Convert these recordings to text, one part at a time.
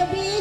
gabi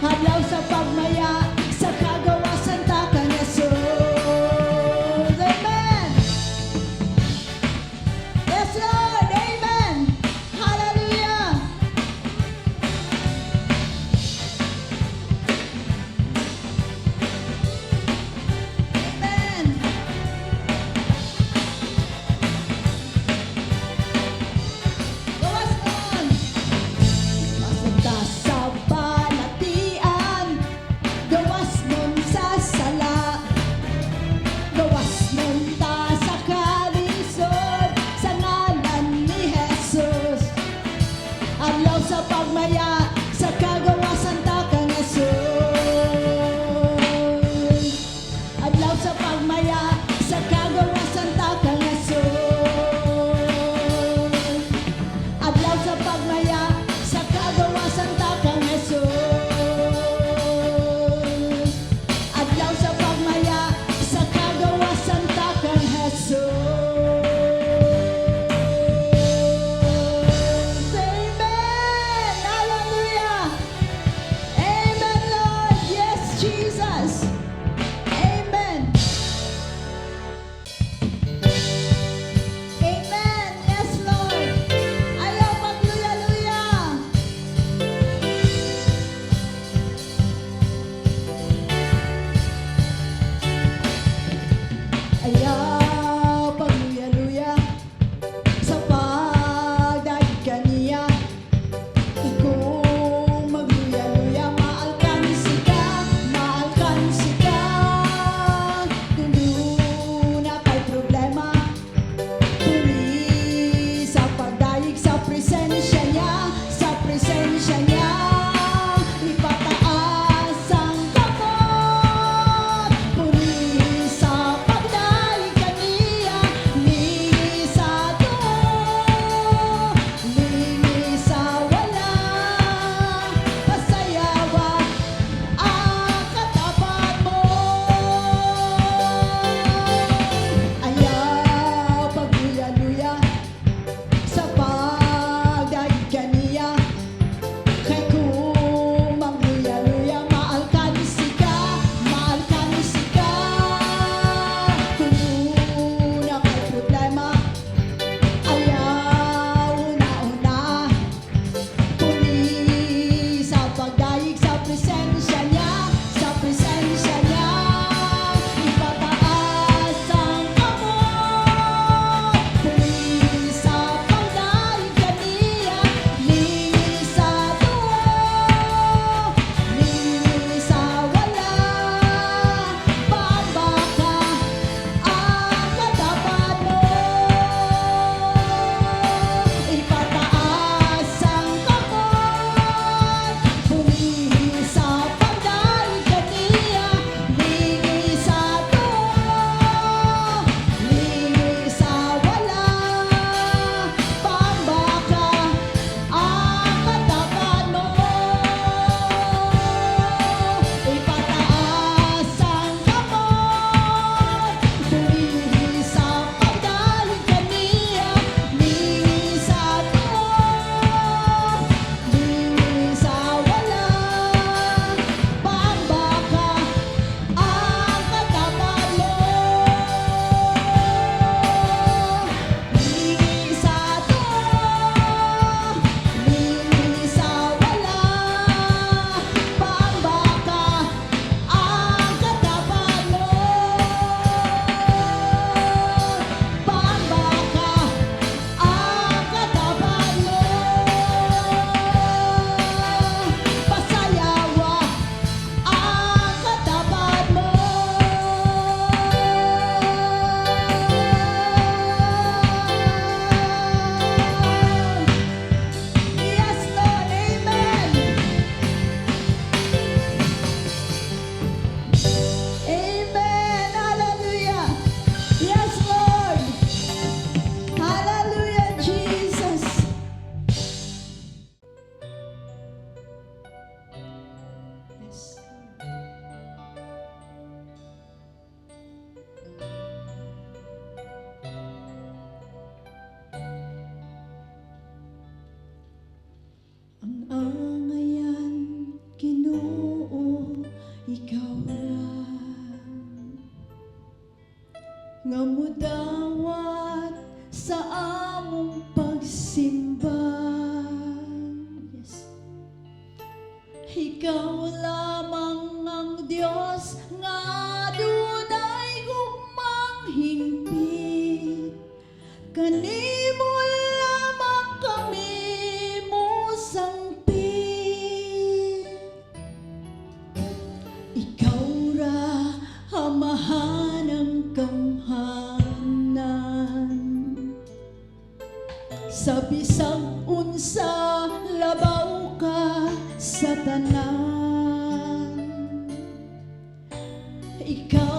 含有十八 your nga mudawat sa among pagsimba. Yes. Ikaw lamang ang Diyos nga dunay gumanghimpit. Kanimo sa labaw ka sa tanan. Ikaw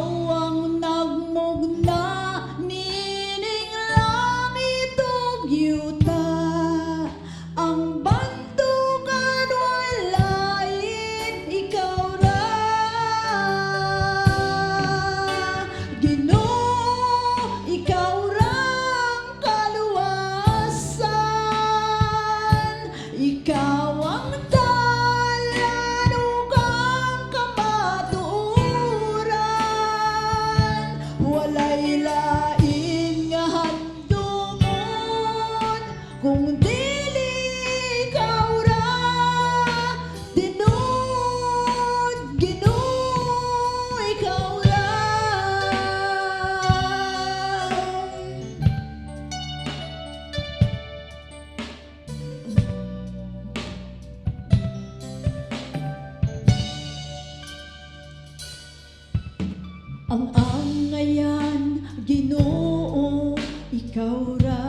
kapangayan, Ginoo, ikaw ra.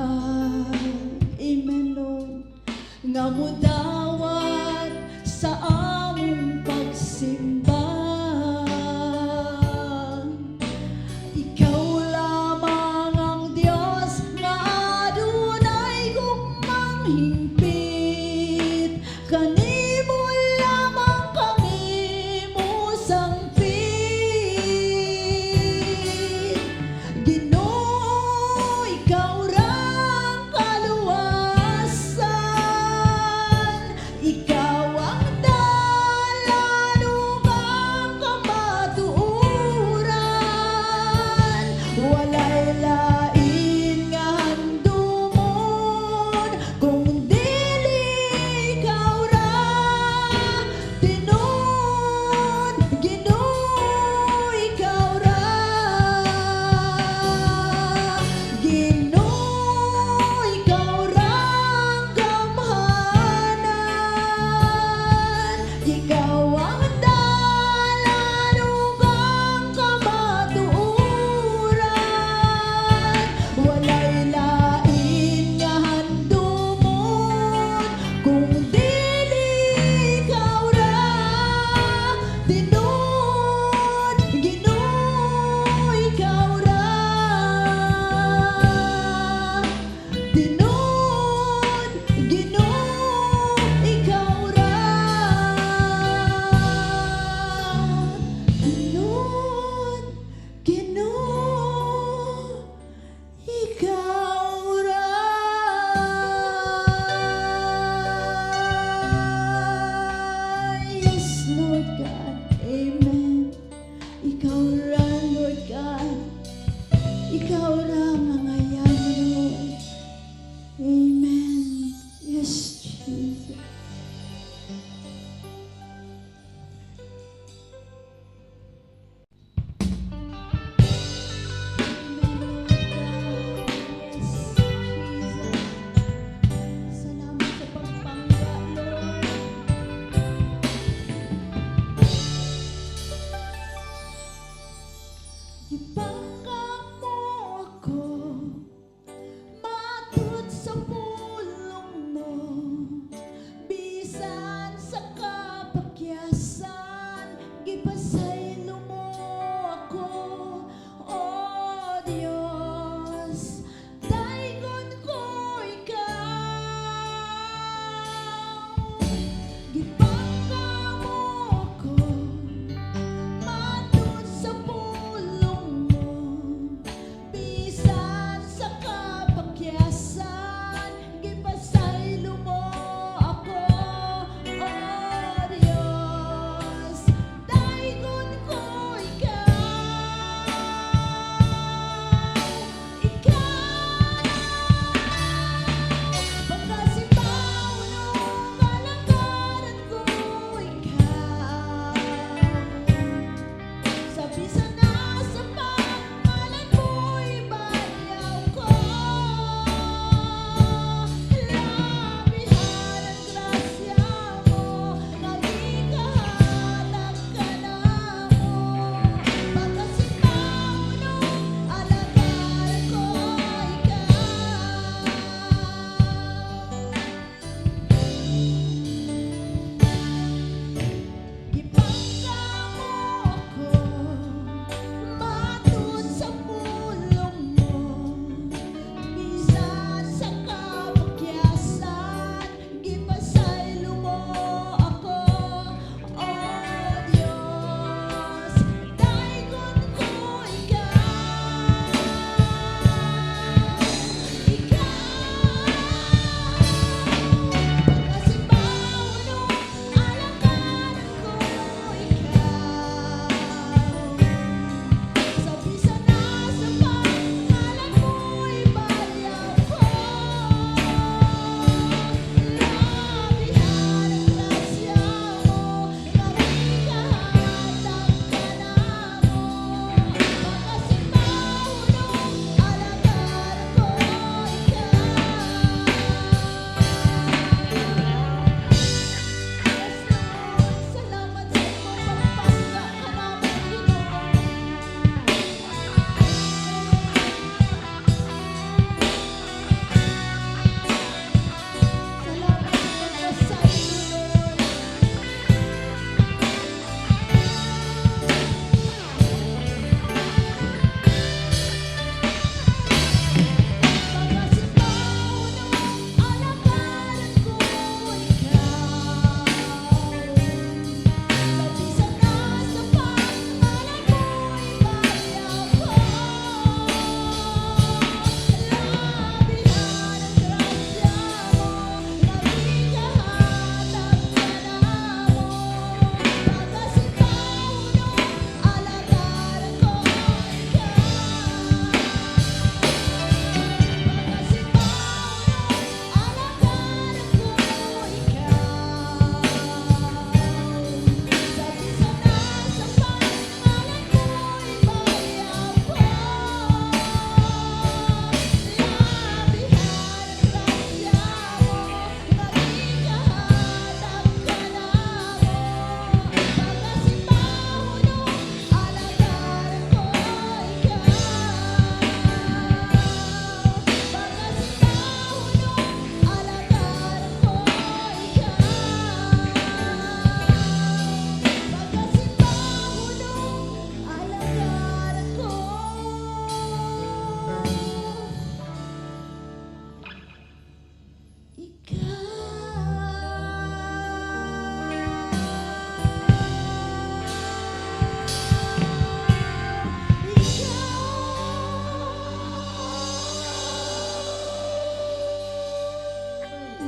Amen, Lord. Nga yeah.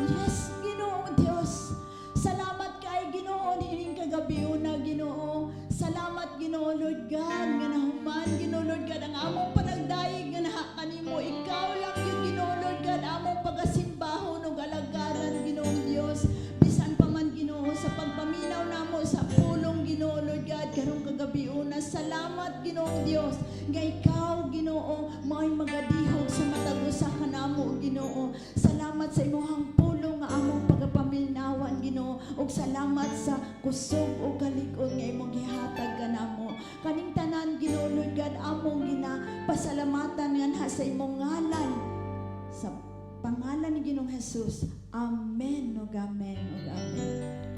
Yes, Ginoo Dios. Salamat kay Ginoo nining kagabi na Ginoo. Salamat Ginoo Lord God nga nahuman Ginoo Lord God ang among panagdayeg nga naha kanimo ikaw lang yun Ginoo Lord God among pagasimbaho ug alagaran Ginoo Dios. Bisan pa man Ginoo sa pagpaminaw namo sa pulong Ginoo Lord God karong kagabi una. Salamat Ginoo Dios nga ikaw Ginoo mao'y magadihog sa matag usa ka namo Ginoo. Salamat sa imong salamat sa kusog ug kalig-on nga imong gihatag kanamo. Kaning tanan Ginoo Lord God among ginapasalamatan nganha sa imong ngalan. Sa pangalan ni Ginoong Jesus. Amen ug amen ug amen.